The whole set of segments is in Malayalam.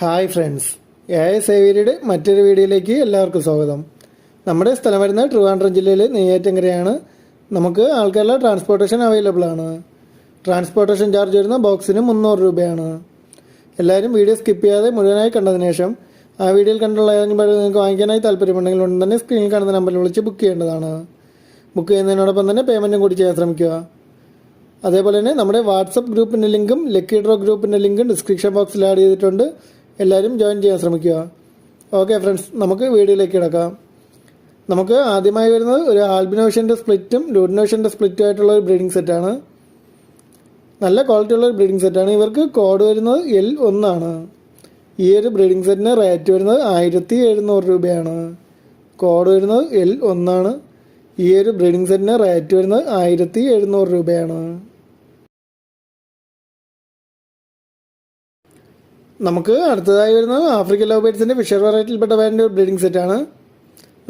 Hi friends. എ എസ് സേവിയരുടെ മറ്റൊരു വീഡിയോയിലേക്ക് എല്ലാവർക്കും സ്വാഗതം. നമ്മുടെ സ്ഥലം വരുന്നത് ട്രിവാൻഡ്രം ജില്ലയിലെ നെയ്യാറ്റങ്കരയാണ് നമുക്ക് ആൾക്കാരുടെ ട്രാൻസ്പോർട്ടേഷൻ അവൈലബിൾ ആണ്. ട്രാൻസ്പോർട്ടേഷൻ ചാർജ് വരുന്ന ബോക്സിന് മുന്നൂറ് രൂപയാണ്. എല്ലാവരും വീഡിയോ സ്കിപ്പ് ചെയ്യാതെ മുഴുവനായി കണ്ടതിന് ശേഷം ആ വീഡിയോയിൽ കണ്ടുള്ള ഏതെങ്കിലും നിങ്ങൾക്ക് വാങ്ങിക്കാനായി താല്പര്യമുണ്ടെങ്കിൽ ഉടൻ തന്നെ സ്ക്രീനിൽ കാണുന്ന നമ്പറിൽ വിളിച്ച് ബുക്ക് ചെയ്യേണ്ടതാണ്. ബുക്ക് ചെയ്യുന്നതിനോടൊപ്പം തന്നെ പേയ്മെന്റും കൂടി ചെയ്യാൻ ശ്രമിക്കുക. അതേപോലെ തന്നെ നമ്മുടെ വാട്സപ്പ് ഗ്രൂപ്പിന്റെ ലിങ്കും ലക്കി ഡ്രോ ഗ്രൂപ്പിന്റെ ലിങ്കും ഡിസ്ക്രിപ്ഷൻ ബോക്സിൽ ആഡ് ചെയ്തിട്ടുണ്ട്. എല്ലാവരും ജോയിൻ ചെയ്യാൻ ശ്രമിക്കുക. ഓക്കെ ഫ്രണ്ട്സ് നമുക്ക് വീഡിയോയിലേക്ക് കിടക്കാം. നമുക്ക് ആദ്യമായി വരുന്നത് ഒരു ആൽബിനോഷന്റെ സ്പ്ലിറ്റും ലൂഡിനോഷന്റെ സ്പ്ലിറ്റും ആയിട്ടുള്ള ഒരു ബ്രീഡിംഗ് സെറ്റാണ് നല്ല ക്വാളിറ്റി ഉള്ള ഒരു ബ്രീഡിംഗ് സെറ്റാണ് ഇവർക്ക് കോഡ് വരുന്നത് എൽ ഒന്നാണ് ഈ ഒരു ബ്രീഡിംഗ് സെറ്റിന് റേറ്റ് വരുന്നത് ആയിരത്തി എഴുന്നൂറ് രൂപയാണ്. കോഡ് വരുന്നത് എൽ ഒന്നാണ് ഈ ഒരു ബ്രീഡിംഗ് സെറ്റിന് റേറ്റ് വരുന്നത് ആയിരത്തി എഴുന്നൂറ് രൂപയാണ്. നമുക്ക് അടുത്തതായി വരുന്നത് ആഫ്രിക്കൻ ലവ് ബേഡ്സിന്റെ ഫിഷർ വെറൈറ്റിയിൽപ്പെട്ട വേണ്ട ഒരു ബ്രീഡിംഗ് സെറ്റാണ്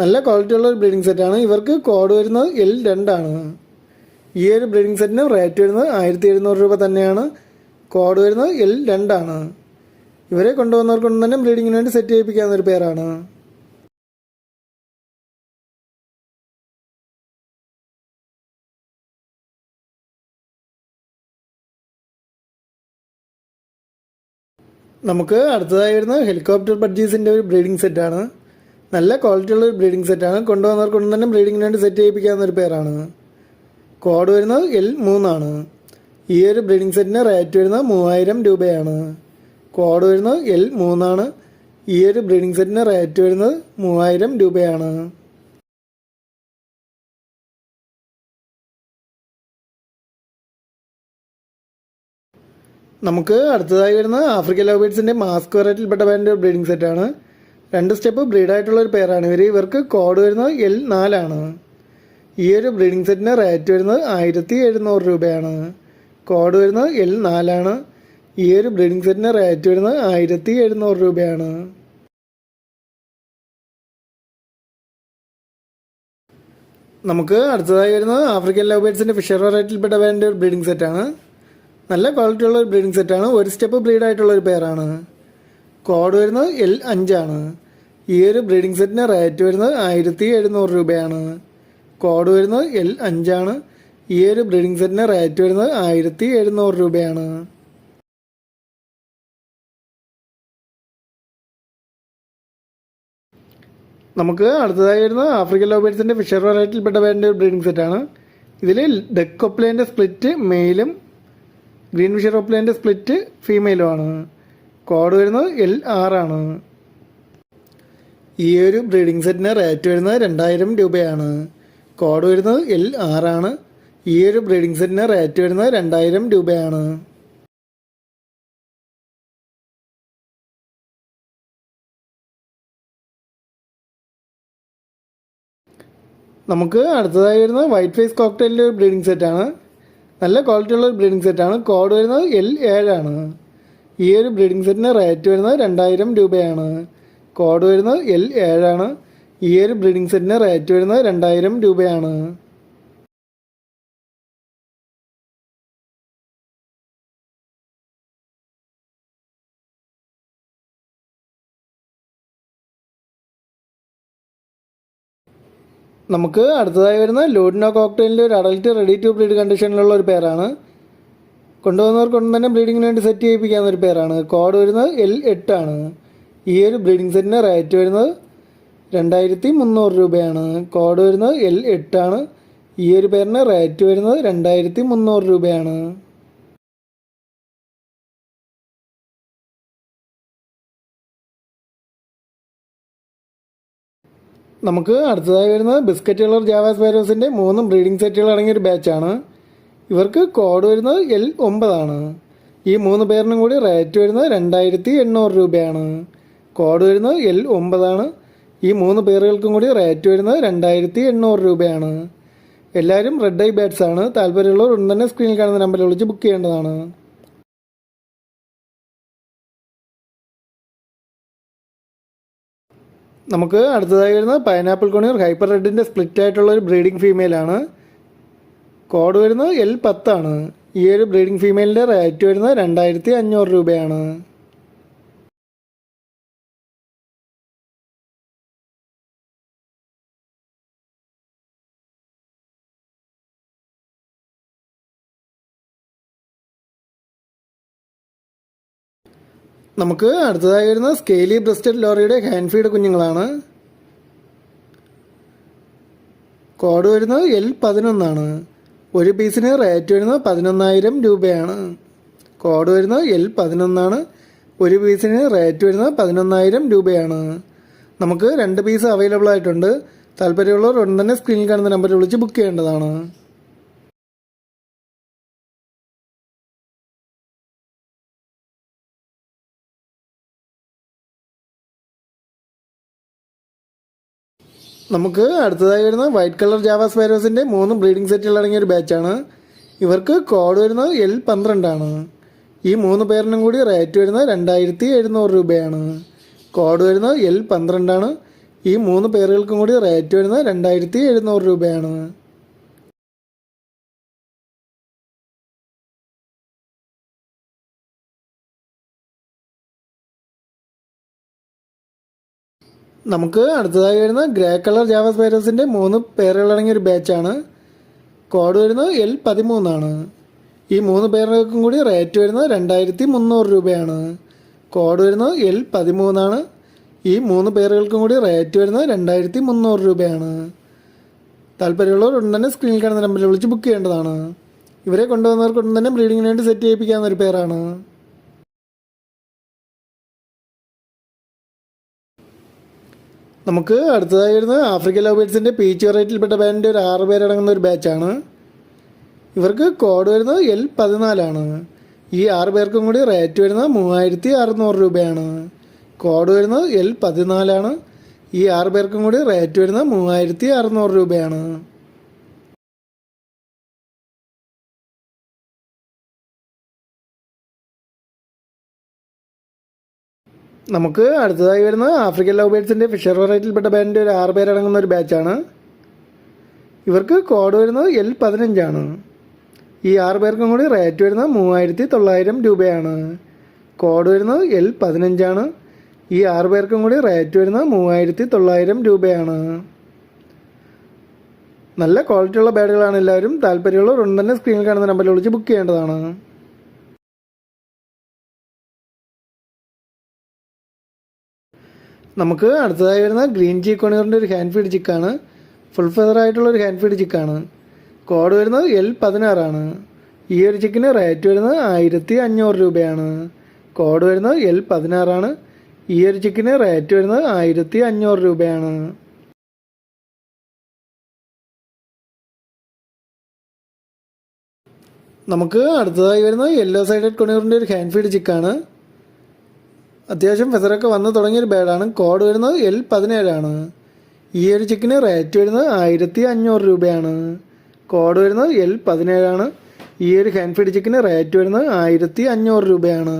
നല്ല ക്വാളിറ്റി ഉള്ള ഒരു ബ്രീഡിംഗ് സെറ്റാണ് ഇവർക്ക് കോഡ് വരുന്നത് എൽ രണ്ടാണ് ഈ ഒരു ബ്രീഡിംഗ് സെറ്റിന് റേറ്റ് വരുന്നത് ആയിരത്തി എഴുന്നൂറ് രൂപ തന്നെയാണ്. കോഡ് വരുന്നത് എൽ രണ്ടാണ് ഇവരെ കൊണ്ടുവന്നവർക്കൊന്നും തന്നെ ബ്രീഡിങ്ങിന് വേണ്ടി സെറ്റ് ചെയ്യിപ്പിക്കാവുന്ന ഒരു പേരാണ്. നമുക്ക് അടുത്തതായി വരുന്ന ഹെലികോപ്റ്റർ ബഡ്ജീസിന്റെ ഒരു ബ്രീഡിംഗ് സെറ്റാണ്. നല്ല ക്വാളിറ്റി ഉള്ള ഒരു ബ്രീഡിംഗ് സെറ്റാണ്. കൊണ്ടുവന്നവർക്കൊന്നും തന്നെ ബ്രീഡിങ്ങിന് വേണ്ടി സെറ്റ് ചെയ്യിപ്പിക്കാവുന്ന ഒരു പേരാണ്. കോഡ് വരുന്നത് എൽ മൂന്നാണ് ഈ ഒരു ബ്രീഡിംഗ് സെറ്റിന് റേറ്റ് വരുന്നത് മൂവായിരം രൂപയാണ്. കോഡ് വരുന്നത് എൽ മൂന്നാണ്. ഈ ഒരു ബ്രീഡിംഗ് സെറ്റിന് റേറ്റ് വരുന്നത് മൂവായിരം രൂപയാണ്. നമുക്ക് അടുത്തതായി വരുന്നത് ആഫ്രിക്കൻ ലവ് ബേഡ്സിന്റെ മാസ്ക് വെറൈറ്റിയിൽപ്പെട്ട ബാൻഡ് ബ്രീഡിംഗ് സെറ്റാണ് രണ്ട് സ്റ്റെപ്പ് ബ്രീഡായിട്ടുള്ള ഒരു പേരാണ്. ഇവർ ഇവർക്ക് കോഡ് വരുന്നത് എൽ നാലാണ് ഈ ഒരു ബ്രീഡിംഗ് സെറ്റിന് റേറ്റ് വരുന്നത് ആയിരത്തി എഴുന്നൂറ് രൂപയാണ്. കോഡ് വരുന്നത് എൽ നാലാണ് ഈ ഒരു ബ്രീഡിംഗ് സെറ്റിന് റേറ്റ് വരുന്നത് ആയിരത്തി എഴുന്നൂറ് രൂപയാണ്. നമുക്ക് അടുത്തതായി വരുന്നത് ആഫ്രിക്കൻ ലവ് ഫിഷർ വെറൈറ്റിയിൽപ്പെട്ട ബാൻഡ് ബ്രീഡിംഗ് സെറ്റാണ് നല്ല ക്വാളിറ്റി ഉള്ള ഒരു ബ്രീഡിംഗ് സെറ്റാണ് ഒരു സ്റ്റെപ്പ് ബ്രീഡ് ആയിട്ടുള്ള ഒരു പേരാണ് കോഡ് വരുന്നത് എൽ അഞ്ചാണ് ഈ ഒരു ബ്രീഡിംഗ് സെറ്റിന് റേറ്റ് വരുന്നത് ആയിരത്തി എഴുന്നൂറ് രൂപയാണ്. കോഡ് വരുന്നത് എൽ അഞ്ചാണ് ഈ ഒരു ബ്രീഡിംഗ് സെറ്റിന് റേറ്റ് വരുന്നത് ആയിരത്തി എഴുന്നൂറ് രൂപയാണ്. നമുക്ക് അടുത്തതായി വരുന്നത് ആഫ്രിക്കൻ ലോബേഡ്സിന്റെ ഫിഷർ വെറൈറ്റിയിൽപ്പെട്ട വേണ്ട ബ്രീഡിംഗ് സെറ്റാണ് ഇതിൽ ഡെക്ക് ഒപ്ലേന്റെ സ്പ്ലിറ്റ് മെയിലും ഗ്രീൻ ഫിഷർ എറോപ്ലെയിന്റെ സ്പ്ലിറ്റ് ഫീമെയിലും ആണ്. കോഡ് വരുന്നത് എൽ ആറാണ് ഈ ഒരു ബ്രീഡിംഗ് സെറ്റിന് റേറ്റ് വരുന്നത് രണ്ടായിരം രൂപയാണ്. കോഡ് വരുന്നത് എൽ ആറാണ് ഈ ഒരു ബ്രീഡിംഗ് സെറ്റിന് റേറ്റ് വരുന്നത് രണ്ടായിരം രൂപയാണ്. നമുക്ക് അടുത്തതായി വരുന്നത് വൈറ്റ് ഫേസ് കോക്ടെയിലിന്റെ ഒരു ബ്രീഡിംഗ് സെറ്റാണ് നല്ല ക്വാളിറ്റി ഉള്ള ഒരു ബ്രീഡിംഗ് സെറ്റാണ് കോഡ് വരുന്നത് എൽ ഏഴാണ് ഈ ഒരു ബ്രീഡിംഗ് സെറ്റിന് റേറ്റ് വരുന്നത് രണ്ടായിരം രൂപയാണ്. കോഡ് വരുന്നത് എൽ ഏഴാണ് ഈ ഒരു ബ്രീഡിംഗ് സെറ്റിന് റേറ്റ് വരുന്നത് രണ്ടായിരം രൂപയാണ്. നമുക്ക് അടുത്തതായി വരുന്ന ലൂഡിനോ കോക്ടെയിലിന്റെ ഒരു അഡൽറ്റ് റെഡി ടു ബ്രീഡ് കണ്ടീഷനിലുള്ള ഒരു പേരാണ് കൊണ്ടുവന്നവർക്കൊന്നും തന്നെ ബ്ലീഡിങ്ങിന് വേണ്ടി സെറ്റ് ചെയ്യിപ്പിക്കാവുന്ന ഒരു പേരാണ് കോഡ് വരുന്നത് എൽ എട്ടാണ് ഈ ഒരു ബ്രീഡിംഗ് സെറ്റിന് റേറ്റ് വരുന്നത് രണ്ടായിരത്തി മുന്നൂറ് രൂപയാണ്. കോഡ് വരുന്നത് എൽ എട്ടാണ് ഈ ഒരു പേരിന് റേറ്റ് വരുന്നത് രണ്ടായിരത്തി മുന്നൂറ് രൂപയാണ്. നമുക്ക് അടുത്തതായി വരുന്നത് ബിസ്ക്കറ്റ് കളർ ജാവാസ് പാരോസിന്റെ മൂന്നും ബ്രീഡിംഗ് സെറ്റുകൾ അടങ്ങിയ ഒരു ബാച്ചാണ്. ഇവർക്ക് കോഡ് വരുന്നത് എൽ ഒമ്പതാണ്. ഈ മൂന്ന് പേരിനും കൂടി റേറ്റ് വരുന്നത് രണ്ടായിരത്തി എണ്ണൂറ് രൂപയാണ്. കോഡ് വരുന്നത് എൽ ഒമ്പതാണ്. ഈ മൂന്ന് പേരുകൾക്കും കൂടി റേറ്റ് വരുന്നത് രണ്ടായിരത്തി എണ്ണൂറ് രൂപയാണ്. എല്ലാവരും റെഡ് ഐ ബാറ്റ്സ് ആണ്. താല്പര്യമുള്ളവർ ഉടൻ തന്നെ സ്ക്രീനിൽ കാണുന്ന നമ്പറിൽ വിളിച്ച് ബുക്ക് ചെയ്യേണ്ടതാണ്. നമുക്ക് അടുത്തതായി വരുന്നത് പൈനാപ്പിൾ കൊണിയർ ഹൈപ്പർ റെഡിന്റെ സ്പ്ലിറ്റ് ആയിട്ടുള്ള ഒരു ബ്രീഡിംഗ് ഫീമെയിലാണ് കോഡ് വരുന്നത് എൽ പത്താണ്. ഈ ഒരു ബ്രീഡിംഗ് ഫീമെയിലിന്റെ റേറ്റ് വരുന്നത് രണ്ടായിരത്തി അഞ്ഞൂറ് രൂപയാണ്. നമുക്ക് അടുത്തതായി സ്കെയിലി ബ്രസ്റ്റഡ് ലോറിയുടെ ഹാൻഡ് ഫീഡ് കുഞ്ഞുങ്ങളാണ്. കോഡ് വരുന്നത് എൽ പതിനൊന്നാണ്. ഒരു പീസിന് റേറ്റ് വരുന്നത് പതിനൊന്നായിരം രൂപയാണ്. കോഡ് വരുന്നത് എൽ പതിനൊന്നാണ്. ഒരു പീസിന് റേറ്റ് വരുന്നത് പതിനൊന്നായിരം രൂപയാണ്. നമുക്ക് രണ്ട് പീസ് അവൈലബിൾ ആയിട്ടുണ്ട്. താല്പര്യമുള്ളവർ ഉടൻ തന്നെ സ്ക്രീനിൽ കാണുന്ന നമ്പറിൽ വിളിച്ച് ബുക്ക് ചെയ്യേണ്ടതാണ്. നമുക്ക് അടുത്തതായി വരുന്ന വൈറ്റ് കളർ ജാവാസ് സ്പൈരോസിന്റെ മൂന്ന് ബ്രീഡിംഗ് സെറ്റുകൾ അടങ്ങിയ ഒരു ബാച്ചാണ്. ഇവർക്ക് കോഡ് വരുന്നത് എൽ പന്ത്രണ്ടാണ്. ഈ മൂന്ന് പേരിനും കൂടി റേറ്റ് വരുന്നത് രണ്ടായിരത്തി എഴുന്നൂറ് രൂപയാണ്. കോഡ് വരുന്നത് എൽ പന്ത്രണ്ടാണ്. ഈ മൂന്ന് പേരുകൾക്കും കൂടി റേറ്റ് വരുന്നത് രണ്ടായിരത്തി എഴുന്നൂറ് രൂപയാണ്. നമുക്ക് അടുത്തതായി വരുന്ന ഗ്രേ കളർ ജാവ സ്പൈറസിന്റെ മൂന്ന് പേരുകളടങ്ങിയ ഒരു ബാച്ചാണ്. കോഡ് വരുന്നത് എൽ പതിമൂന്നാണ്. ഈ മൂന്ന് പേരുകൾക്കും കൂടി റേറ്റ് വരുന്നത് രണ്ടായിരത്തി മുന്നൂറ് രൂപയാണ്. കോഡ് വരുന്നത് എൽ പതിമൂന്നാണ്. ഈ മൂന്ന് പേരുകൾക്കും കൂടി റേറ്റ് വരുന്നത് രണ്ടായിരത്തി മുന്നൂറ് രൂപയാണ്. താല്പര്യമുള്ളവർ ഉടൻ തന്നെ സ്ക്രീനിൽ കാണുന്ന നമ്പറിൽ വിളിച്ച് ബുക്ക് ചെയ്യേണ്ടതാണ്. ഇവരെ കൊണ്ടുവന്നവർക്ക് ഉടൻ തന്നെ ബ്രീഡിങ്ങിന് വേണ്ടി സെറ്റ് ചെയ്യിപ്പിക്കാവുന്ന ഒരു പേരാണ്. നമുക്ക് അടുത്തതായി വരുന്നത് ആഫ്രിക്കൻ ലവ് ബേഡ്സിന്റെ പീച്ച് വെറൈറ്റിയിൽപ്പെട്ട ബാൻഡിന്റെ ഒരു ആറ് പേരടങ്ങുന്ന ഒരു ബാച്ചാണ് ഇവർക്ക് കോഡ് വരുന്നത് എൽ പതിനാലാണ് ഈ ആറ് പേർക്കും കൂടി റേറ്റ് വരുന്നത് മൂവായിരത്തി അറുന്നൂറ് രൂപയാണ്. കോഡ് വരുന്നത് എൽ പതിനാലാണ് ഈ ആറ് പേർക്കും കൂടി റേറ്റ് വരുന്നത് മൂവായിരത്തി അറുന്നൂറ് രൂപയാണ്. നമുക്ക് അടുത്തതായി വരുന്നത് ആഫ്രിക്കൻ ലവ് ബേഡ്സിന്റെ ഫിഷർ വെറൈറ്റിയിൽപ്പെട്ട ബാൻഡിന്റെ ഒരു ആറ് പേരടങ്ങുന്ന ഒരു ബാച്ചാണ്. ഇവർക്ക് കോഡ് വരുന്നത് എൽ പതിനഞ്ചാണ്. ഈ ആറ് പേർക്കും കൂടി റേറ്റ് വരുന്നത് മൂവായിരത്തി തൊള്ളായിരം രൂപയാണ്. കോഡ് വരുന്നത് എൽ പതിനഞ്ചാണ്. ഈ ആറ് പേർക്കും കൂടി റേറ്റ് വരുന്നത് മൂവായിരത്തി തൊള്ളായിരം രൂപയാണ്. നല്ല ക്വാളിറ്റിയുള്ള ബാഡുകളാണ് എല്ലാവരും. താല്പര്യമുള്ളവർ ഉടൻ സ്ക്രീനിൽ കാണുന്ന നമ്പറിൽ വിളിച്ച് ബുക്ക് ചെയ്യേണ്ടതാണ്. നമുക്ക് അടുത്തതായി വരുന്ന ഗ്രീൻ ചീ കൊണിയറിന്റെ ഒരു ഹാൻഡ് ഫീഡ് ചിക്കാണ് ഫുൾ ഫെദർ ആയിട്ടുള്ള ഒരു ഹാൻഡ് ഫീഡ് ചിക്കാണ് കോഡ് വരുന്നത് എൽ പതിനാറാണ് ഈ ഒരു ചിക്കിന് റേറ്റ് വരുന്നത് ആയിരത്തി അഞ്ഞൂറ് രൂപയാണ്. കോഡ് വരുന്നത് എൽ പതിനാറാണ് ഈ ഒരു ചിക്കിന് റേറ്റ് വരുന്നത് ആയിരത്തി അഞ്ഞൂറ് രൂപയാണ്. നമുക്ക് അടുത്തതായി വരുന്നത് യെല്ലോ സൈഡഡ് കൊണിയറിന്റെ ഒരു ഹാൻഡ് ഫീഡ് ചിക്കാണ് അത്യാവശ്യം ഫെസറൊക്കെ വന്ന് തുടങ്ങിയൊരു ബേഡാണ് കോഡ് വരുന്നത് എൽ പതിനേഴാണ് ഈ ഒരു ചിക്കന് റേറ്റ് വരുന്നത് ആയിരത്തി അഞ്ഞൂറ് രൂപയാണ്. കോഡ് വരുന്നത് എൽ പതിനേഴാണ് ഈ ഒരു ഹാൻഡ് ഫീഡ് ചിക്കന് റേറ്റ് വരുന്നത് ആയിരത്തി അഞ്ഞൂറ് രൂപയാണ്.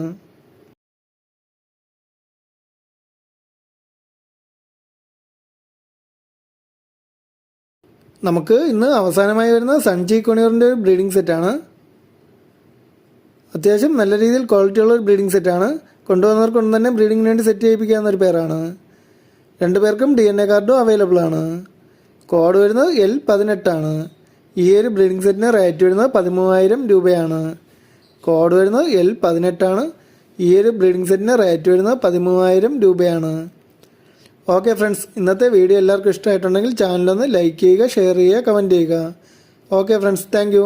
നമുക്ക് ഇന്ന് അവസാനമായി വരുന്ന സൺജി കൊണിയറിന്റെ ഒരു ബ്രീഡിംഗ് സെറ്റാണ് അത്യാവശ്യം നല്ല രീതിയിൽ ക്വാളിറ്റിയുള്ള ഒരു ബ്രീഡിംഗ് സെറ്റാണ് കൊണ്ടുവന്നവർക്കൊന്നും തന്നെ ബ്രീഡിങ്ങിന് വേണ്ടി സെറ്റ് ചെയ്യിപ്പിക്കാവുന്ന ഒരു പേരാണ്. രണ്ട് പേർക്കും ഡി എൻ എ കാർഡും അവൈലബിൾ ആണ്. കോഡ് വരുന്നത് എൽ പതിനെട്ടാണ് ഈ ഒരു ബ്രീഡിംഗ് സെറ്റിന് റേറ്റ് വരുന്നത് പതിമൂവായിരം രൂപയാണ്. കോഡ് വരുന്നത് എൽ പതിനെട്ടാണ് ഈ ഒരു ബ്രീഡിംഗ് സെറ്റിന് റേറ്റ് വരുന്നത് പതിമൂവായിരം രൂപയാണ്. ഓക്കെ ഫ്രണ്ട്സ് ഇന്നത്തെ വീഡിയോ എല്ലാവർക്കും ഇഷ്ടമായിട്ടുണ്ടെങ്കിൽ ചാനലൊന്ന് ലൈക്ക് ചെയ്യുക ഷെയർ ചെയ്യുക കമന്റ് ചെയ്യുക. Okay friends thank